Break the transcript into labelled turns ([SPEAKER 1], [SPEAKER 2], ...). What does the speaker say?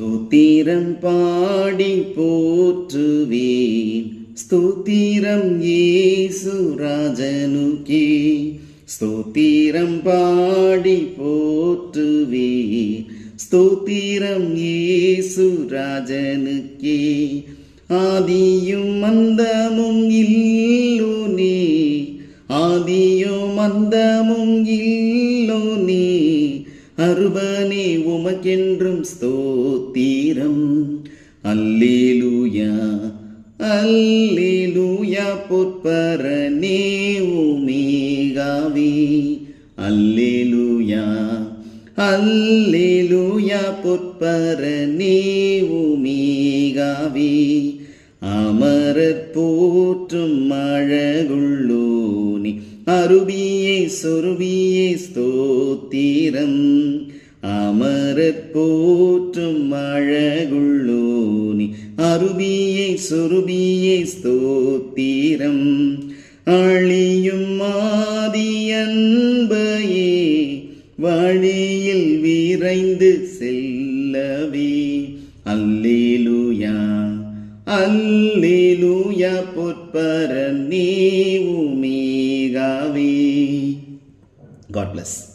[SPEAKER 1] ஸ்தோத்திரம் பாடி போற்றுவேன் ஸ்தோத்திரம் ஏசுராஜனுக்கே ராஜனுக்கே. ஸ்தோத்திரம் பாடி போற்றுவேன் ஸ்தோத்திரம் ஏசுராஜனுக்கே ஆதியும் மந்தமும் இல்லோனே. ஆதியும் மந்தமும் இல்லோனே. அருபனே உமக்கென்றும் ஸ்தோத்தீரம். அல்லேலூயா அல்லேலூயா பொற்பரனே உமேகாவே. அல்லேலூயா அல்லேலூயா பொற்பரனே உமேகாவே. அமரர் போற்றும் அழகுள்ளோனே அருவியே சொருவியே ஸ்தோத்திரம். அமரர் போற்றும் அழகுள்ளோனி அருவியே சொருவியே ஸ்தோத்திரம். அழியும் மாதி அன்பையே வழியில் விரைந்து செல்லவே. அல்லேலூயா அல்லேலூயா பொற்பர நீ உமேகாவே. God plus